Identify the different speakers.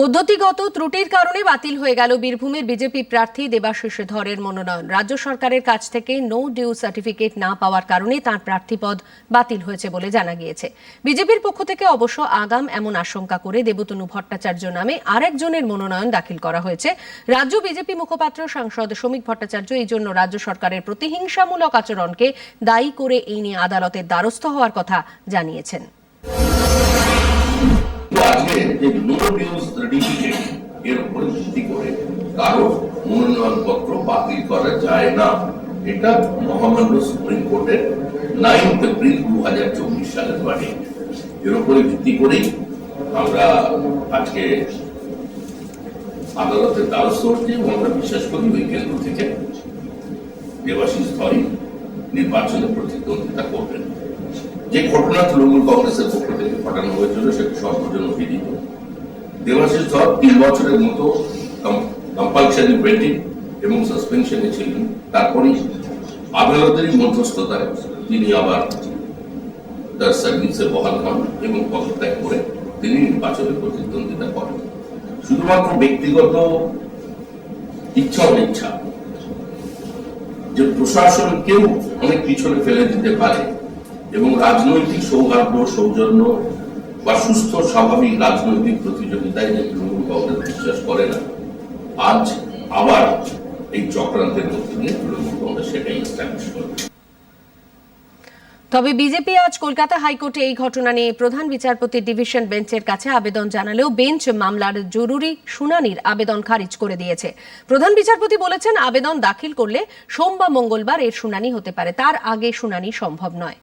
Speaker 1: পদ্ধতিগত ত্রুটির কারণে বাতিল হয়ে গেল বীরভূমের বিজেপি প্রার্থী দেবাশিস ধরের মনোনয়ন। রাজ্য সরকারের কাছ থেকে নো ডিউ সার্টিফিকেট না পাওয়ার কারণে তার প্রার্থীপদ বাতিল হয়েছে বলে জানা গিয়েছে। বিজেপির পক্ষ থেকে অবশ্য আগাম এমন আশঙ্কা করে দেবতনু ভট্টাচার্য নামে আরেকজনের মনোনয়ন দাখিল করা হয়েছে। রাজ্য বিজেপি মুখপাত্র সাংসদ শ্রমিক ভট্টাচার্য এই জন্য রাজ্য সরকারের প্রতিহিংসামূলক আচরণকে দায়ী করে এই নিয়ে আদালতের দ্বারস্থ হওয়ার কথা জানিয়েছেন।
Speaker 2: আজকে যে এর করে কারও মনোনয়ন পত্র বাতিল করা যায় না। এটা মহামান্য সুপ্রিম কোর্টের নাইন্থ এপ্রিল দু হাজার চব্বিশ সালের বাণী এর উপরে ভিত্তি করেই আমরা আজকে আদালতের দ্বারস্থ হচ্ছি এবং আমরা বিশ্বাস করি ওই কেন্দ্র থেকে দেবাশিস প্রতিদ্বন্দ্বিতা করবেন। যে ঘটনা তৃণমূল কংগ্রেসের পক্ষ থেকে পাঠানো হয়েছিল সেটি সর্বজন্য বিদিত দেবাশিস ধর তিন বছরের মতো কম্পালসারি ওয়েটিং এবং সাসপেনশনে ছিলেন। তারপরে আদালতেরই মধ্যস্থতায় তিনি আবার তার সার্ভিসে বহাল হন এবং পদত্যাগ করে তিনি নির্বাচনে প্রতিদ্বন্দ্বিতা করেন। শুধুমাত্র ব্যক্তিগত ইচ্ছা অনিচ্ছা, যে প্রশাসন কেউ অনেক পিছনে ফেলে দিতে পারে এবং রাজনৈতিক সৌহার্দ্য, সৌজন্য বা সুস্থ, স্বাভাবিক রাজনৈতিক প্রতিযোগিতায় যে তৃণমূল কংগ্রেস বিশ্বাস করে না, আজ আবার এই চক্রান্তের মধ্যে দিয়ে তৃণমূল কংগ্রেস সেটাই এস্টাবলিশ করবে
Speaker 1: তবে বিজেপি আজ কলকাতা হাইকোর্টে এই ঘটনা নিয়ে প্রধান বিচারপতি ডিভিশন বেঞ্চের কাছে আবেদন জানালেও বেঞ্চ মামলার জরুরি শুনানির আবেদন খারিজ করে দিয়েছে। প্রধান বিচারপতি বলেছেন, আবেদন দাখিল করলে সোম বা মঙ্গলবার এর শুনানি হতে পারে। তার আগে শুনানি সম্ভব নয়।